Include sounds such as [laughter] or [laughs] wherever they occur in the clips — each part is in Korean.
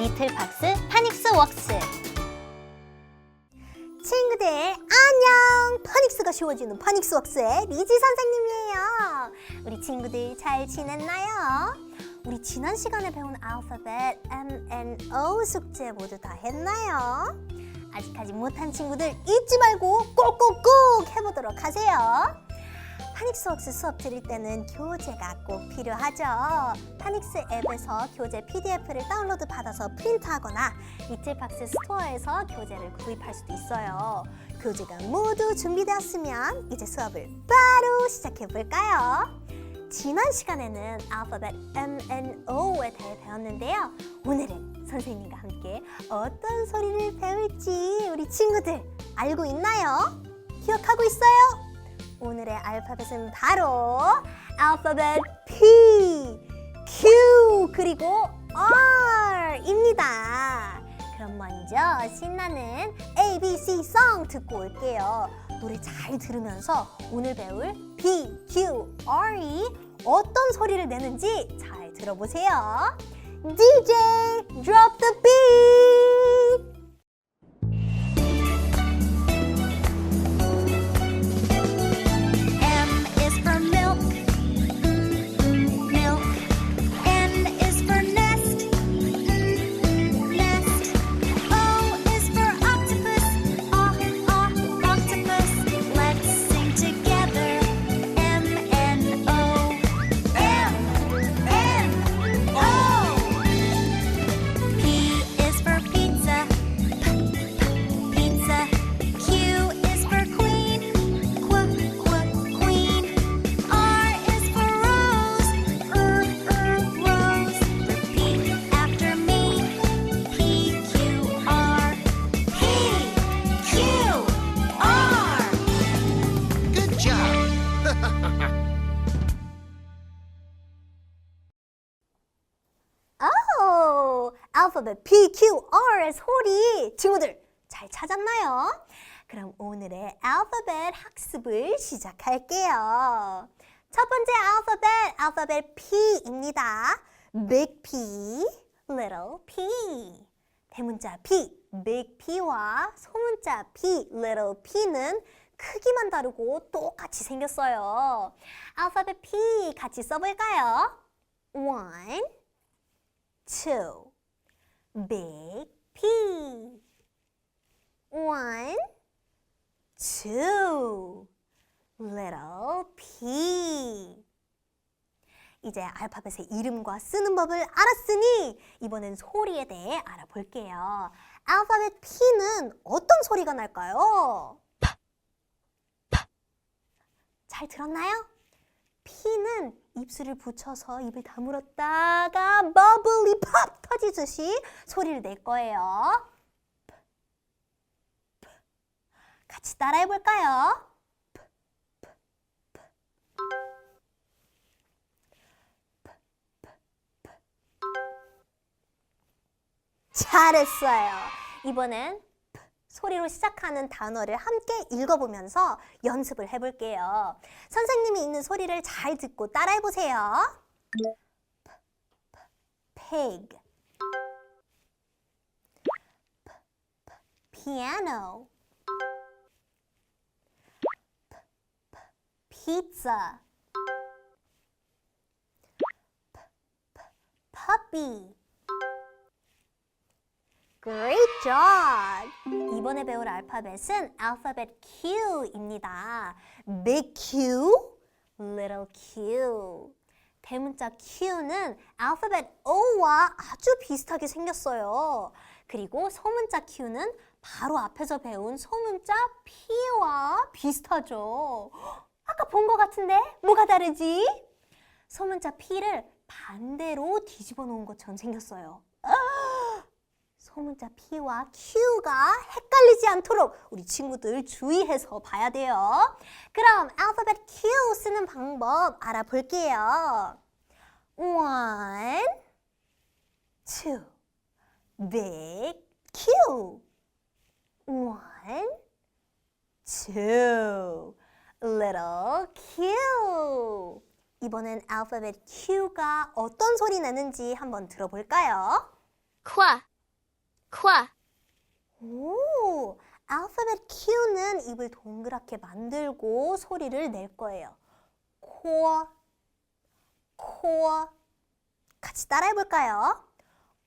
리틀박스 파닉스 웍스 친구들 안녕 파닉스가 쉬워지는 파닉스 웍스의 리지 선생님이에요 우리 친구들 잘 지냈나요? 우리 지난 시간에 배운 알파벳 M, N, O 숙제 모두 다 했나요? 아직 하지 못한 친구들 잊지 말고 꼭꼭꼭 해보도록 하세요 파닉스 웍스 수업 들을 때는 교재가 꼭 필요하죠. 파닉스 앱에서 교재 PDF를 다운로드 받아서 프린트하거나 리틀박스 스토어에서 교재를 구입할 수도 있어요. 교재가 모두 준비되었으면 이제 수업을 바로 시작해 볼까요? 지난 시간에는 알파벳 M, N, O에 대해 배웠는데요. 오늘은 선생님과 함께 어떤 소리를 배울지 우리 친구들 알고 있나요? 기억하고 있어요? 오늘의 알파벳은 바로 알파벳 P, Q 그리고 R입니다. 그럼 먼저 신나는 ABC 송 듣고 올게요. 노래 잘 들으면서 오늘 배울 P, Q, R이 어떤 소리를 내는지 잘 들어보세요. DJ, drop the beat! 오, 알파벳 P, Q, R의 소리 친구들 잘 찾았나요? 그럼 오늘의 알파벳 학습을 시작할게요. 첫 번째 알파벳, 알파벳 P입니다. Big P, Little P. 대문자 P, Big P와 소문자 P, Little P는 크기만 다르고 똑같이 생겼어요. 알파벳 P 같이 써볼까요? One, two. Big P. One, two. Little P. 이제 알파벳의 이름과 쓰는 법을 알았으니 이번엔 소리에 대해 알아볼게요. 알파벳 P는 어떤 소리가 날까요? 잘 들었나요? P는 입술을 붙여서 입을 다물었다가 버블리 팝 터지듯이 소리를 낼 거예요. 같이 따라해 볼까요? 잘했어요. 이번엔 소리로 시작하는 단어를 함께 읽어보면서 연습을 해볼게요. 선생님이 읽는 소리를 잘 듣고 따라해보세요. pig piano pizza puppy Great job! 이번에 배울 알파벳은 알파벳 Q입니다. Big Q, Little Q. 대문자 Q는 알파벳 O와 아주 비슷하게 생겼어요. 그리고 소문자 Q는 바로 앞에서 배운 소문자 P와 비슷하죠. 아까 본 것 같은데 뭐가 다르지? 소문자 P를 반대로 뒤집어 놓은 것처럼 생겼어요. 소문자 P와 Q가 헷갈리지 않도록 우리 친구들 주의해서 봐야 돼요. 그럼 알파벳 Q 쓰는 방법 알아볼게요. One, two, big Q. One, two, little Q. 이번엔 알파벳 Q가 어떤 소리 내는지 한번 들어볼까요? Qua, Qua. 오, 알파벳 Q는 입을 동그랗게 만들고 소리를 낼 거예요. 코어, 코어. 같이 따라해 볼까요?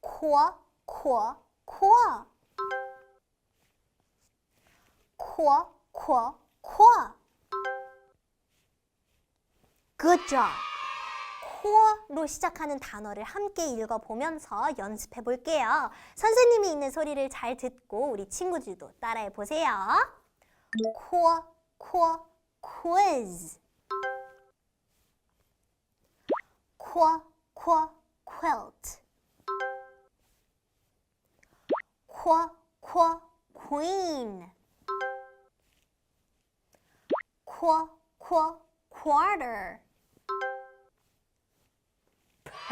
코어, 코어, 코어. 코어, 코어, 코어. Good job. 코어로 시작하는 단어를 함께 읽어보면서 연습해 볼게요. 선생님이 있는 소리를 잘 듣고 우리 친구들도 따라해 보세요. 코어, 코어, quiz. 코어, 코어, quilt. 코어, 코어, queen. 코어, 코어, quarter.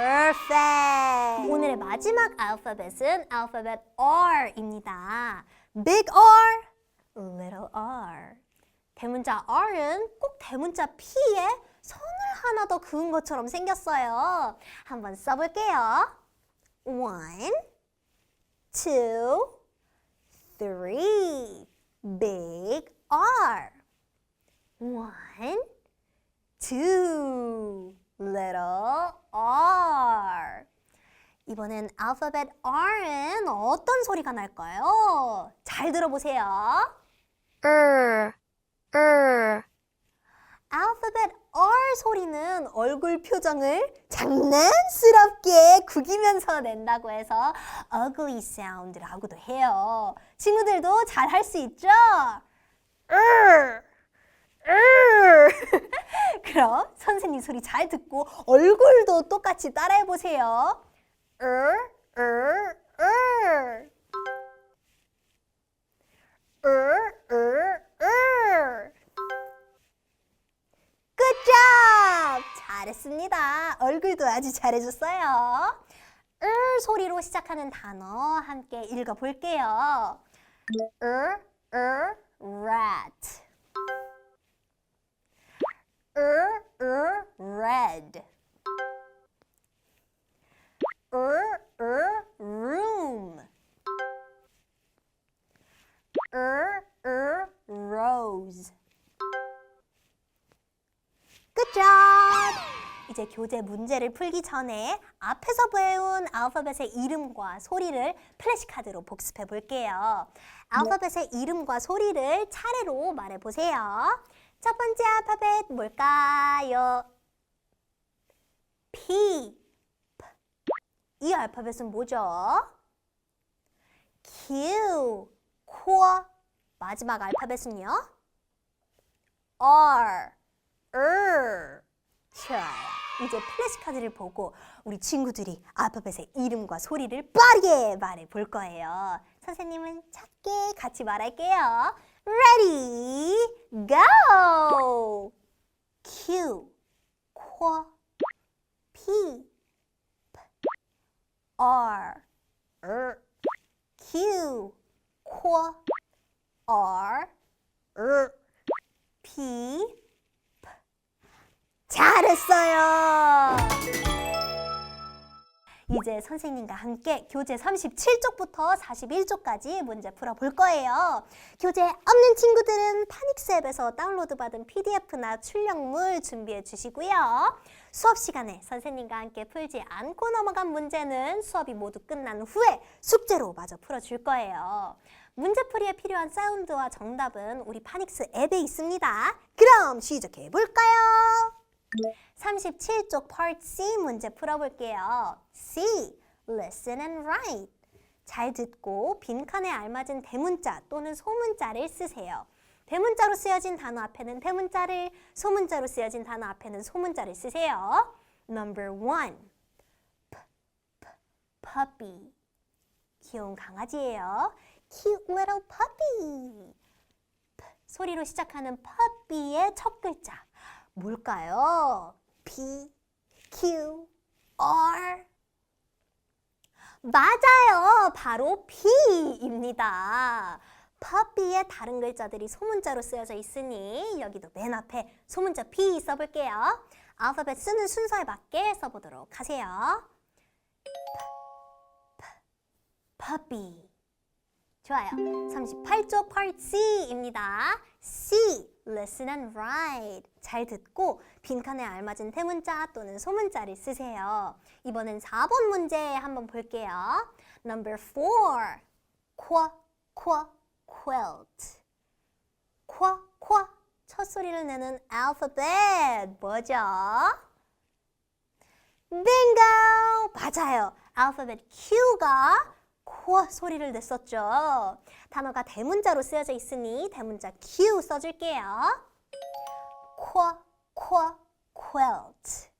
Perfect. 오늘의 마지막 알파벳은 알파벳 R입니다. Big R, Little R. 대문자 R은 꼭 대문자 P에 선을 하나 더 그은 것처럼 생겼어요. 한번 써볼게요. One, two, three. Big R. One, two, little r. 이번엔 알파벳 R은 어떤 소리가 날까요? 잘 들어보세요. Er. Er. 알파벳 R 소리는 얼굴 표정을 장난스럽게 구기면서 낸다고 해서 ugly sound라고도 해요. 친구들도 잘 할 수 있죠? Er. Er. [laughs] 그럼 선생님 소리 잘 듣고 얼굴도 똑같이 따라해 보세요. Good job! 잘했습니다. 얼굴도 아주 잘해줬어요. er 소리로 시작하는 단어 함께 읽어볼게요. er, er, rat. Er, er, red. er, er, room. er, er, rose. Good job! 이제 교재 문제를 풀기 전에 앞에서 배운 알파벳의 이름과 소리를 플래시카드로 복습해 볼게요. 알파벳의 이름과 소리를 차례로 말해 보세요. 첫 번째 알파벳 뭘까요? P. 이 알파벳은 뭐죠? Q. 코어. 마지막 알파벳은요? R. er. 좋아요. 이제 플래시 카드를 보고 우리 친구들이 알파벳의 이름과 소리를 빠르게 말해 볼 거예요. 선생님은 작게 같이 말할게요. Ready, go! Q, 코, P, P, R, er. Q, 코, R, er. P, 잘했어요. 이제 선생님과 함께 교재 37쪽부터 41쪽까지 문제 풀어볼 거예요. 교재 없는 친구들은 파닉스 앱에서 다운로드 받은 PDF나 출력물 준비해 주시고요. 수업 시간에 선생님과 함께 풀지 않고 넘어간 문제는 수업이 모두 끝난 후에 숙제로 마저 풀어줄 거예요. 문제풀이에 필요한 사운드와 정답은 우리 파닉스 앱에 있습니다. 그럼 시작해 볼까요? 37쪽 part C 문제 풀어볼게요. C. Listen and write. 잘 듣고 빈칸에 알맞은 대문자 또는 소문자를 쓰세요. 대문자로 쓰여진 단어 앞에는 대문자를, 소문자로 쓰여진 단어 앞에는 소문자를 쓰세요. Number one. Puppy. 귀여운 강아지예요. Cute little puppy. 소리로 시작하는 puppy의 첫 글자. 뭘까요? P, Q, R. 맞아요. 바로 P입니다. puppy의 다른 글자들이 소문자로 쓰여져 있으니 여기도 맨 앞에 소문자 P 써볼게요. 알파벳 쓰는 순서에 맞게 써보도록 하세요. Puppy. 좋아요. 38쪽 part C입니다. C. Listen and write. 잘 듣고 빈칸에 알맞은 대문자 또는 소문자를 쓰세요. 이번엔 4번 문제 한번 볼게요. Number 4. q q quilt. q q 첫 소리를 내는 alphabet 뭐죠? 빙고! 맞아요. 알파벳 Q가 코 소리를 냈었죠. 단어가 대문자로 쓰여져 있으니 대문자 Q 써줄게요. 코, 코, quilt.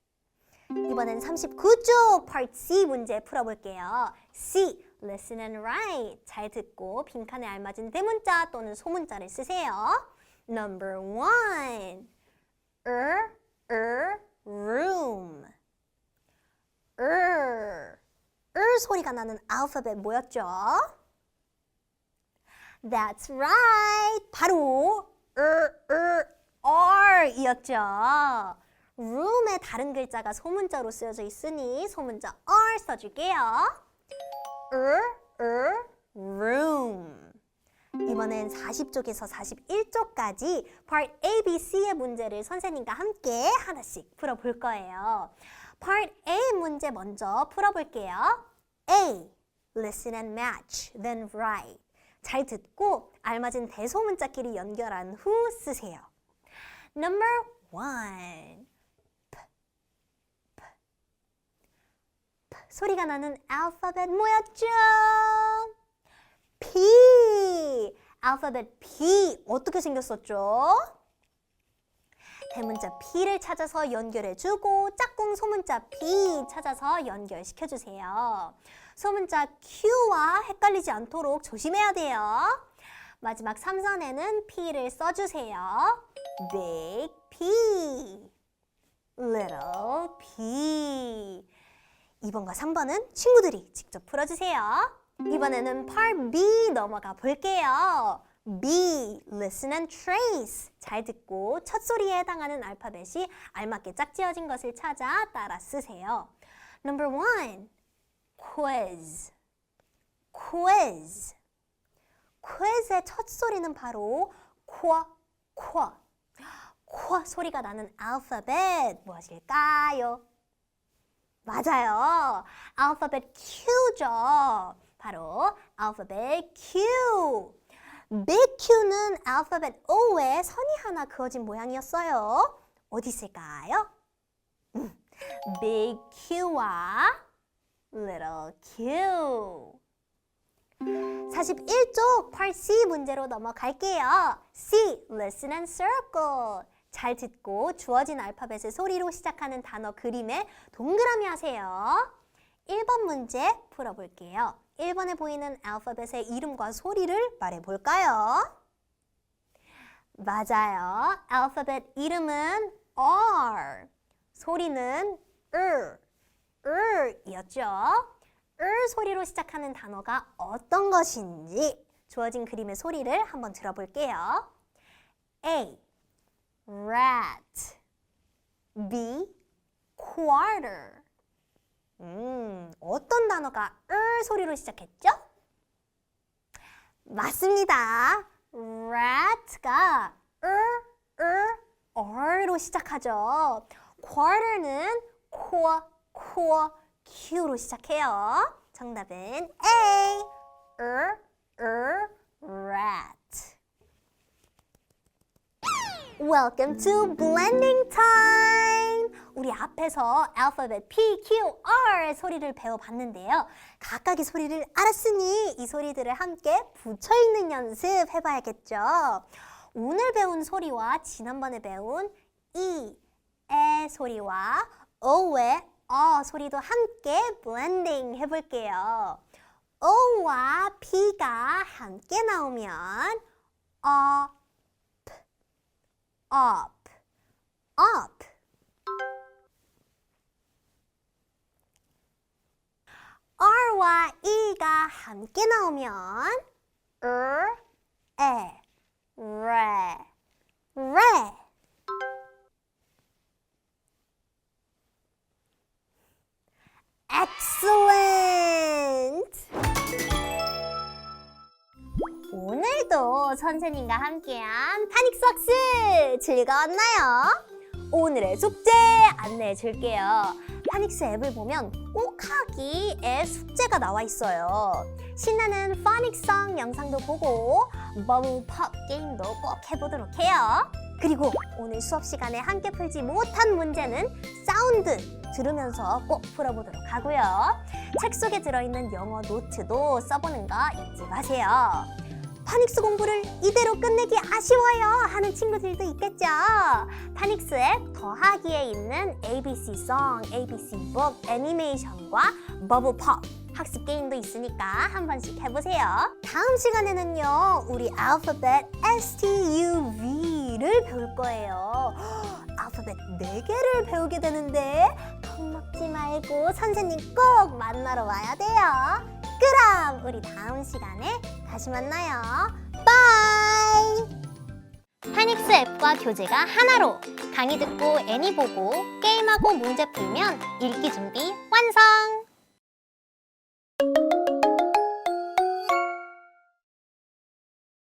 이번엔 39쪽 part C 문제 풀어볼게요. C, listen and write. 잘 듣고 빈칸에 알맞은 대문자 또는 소문자를 쓰세요. Number one, er, er, room. er, er 소리가 나는 알파벳 뭐였죠? That's right. 바로 er, er, r이었죠. room의 다른 글자가 소문자로 쓰여져 있으니 소문자 r 써줄게요. er, er, room. 이번엔 40쪽에서 41쪽까지 part A, B, C의 문제를 선생님과 함께 하나씩 풀어볼 거예요. part A 문제 먼저 풀어볼게요. A. Listen and match, then write. 잘 듣고 알맞은 대소문자끼리 연결한 후 쓰세요. Number one. 소리가 나는 알파벳 뭐였죠? P. 알파벳 P. 어떻게 생겼었죠? 대문자 P를 찾아서 연결해주고 짝꿍 소문자 B 찾아서 연결시켜주세요. 소문자 Q와 헷갈리지 않도록 조심해야 돼요. 마지막 3선에는 P를 써주세요. Big P, Little P. 2번과 3번은 친구들이 직접 풀어주세요. 이번에는 part B 넘어가 볼게요. B, listen and trace. 잘 듣고 첫 소리에 해당하는 알파벳이 알맞게 짝지어진 것을 찾아 따라 쓰세요. Number one, quiz. quiz. Quiz의 첫 소리는 바로 쿼, 쿼. 쿼 소리가 나는 알파벳 무엇일까요? 맞아요. 알파벳 Q죠. 바로 알파벳 Q. Big Q는 알파벳 O에 선이 하나 그어진 모양이었어요. 어디 있을까요? 음, Big Q와 Little Q. 41쪽 part C 문제로 넘어갈게요. C. Listen and circle. 잘 듣고 주어진 알파벳의 소리로 시작하는 단어 그림에 동그라미 하세요. 1번 문제 풀어볼게요. 1번에 보이는 알파벳의 이름과 소리를 말해볼까요? 맞아요. 알파벳 이름은 R. 소리는 er, er이었죠. Er 소리로 시작하는 단어가 어떤 것인지 주어진 그림의 소리를 한번 들어볼게요. A. Rat. B. Quarter. 음, 어떤 단어가 er 소리로 시작했죠? 맞습니다. rat가 er, er, r로 시작하죠. quarter는 core, core, q로 시작해요. 정답은 A. er, rat. Welcome to blending time. 우리 앞에서 알파벳 P, Q, R 소리를 배워봤는데요. 각각의 소리를 알았으니 이 소리들을 함께 붙여 읽는 연습 해봐야겠죠. 오늘 배운 소리와 지난번에 배운 E, 에 소리와 O의 어 소리도 함께 블렌딩 해볼게요. O와 P가 함께 나오면 어, up, up. R와 E가 함께 나오면 er, 에, re, re. Excellent! 선생님과 함께한 파닉스 왁스 즐거웠나요? 오늘의 숙제 안내해 줄게요. 파닉스 앱을 보면 꼭 하기에 숙제가 나와 있어요. 신나는 파닉송 영상도 보고 버블 팝 게임도 꼭 해보도록 해요. 그리고 오늘 수업 시간에 함께 풀지 못한 문제는 사운드 들으면서 꼭 풀어보도록 하고요. 책 속에 들어있는 영어 노트도 써보는 거 잊지 마세요. 파닉스 공부를 이대로 끝내기 아쉬워요 하는 친구들도 있겠죠. 파닉스 앱 더하기에 있는 ABC 송, ABC 북, 애니메이션과 버블 팝 학습 게임도 있으니까 한 번씩 해보세요. 다음 시간에는요, 우리 알파벳 STUV를 배울 거예요. 알파벳 4개를 배우게 되는데 겁먹지 말고 선생님 꼭 만나러 와야 돼요. 그럼 우리 다음 시간에 다시 만나요. 바이! 파닉스 앱과 교재가 하나로 강의 듣고 애니 보고 게임하고 문제 풀면 읽기 준비 완성!